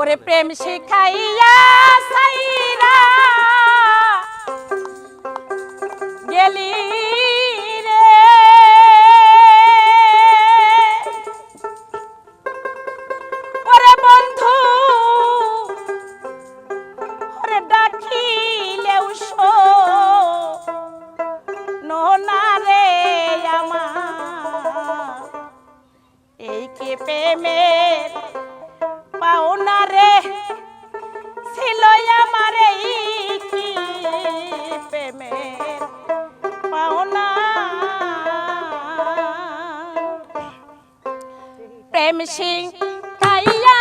ওরে প্রেম শিখাইয়া সাইরা গেলি প্রেমের পাওনা। প্রেম সিং খাইয়া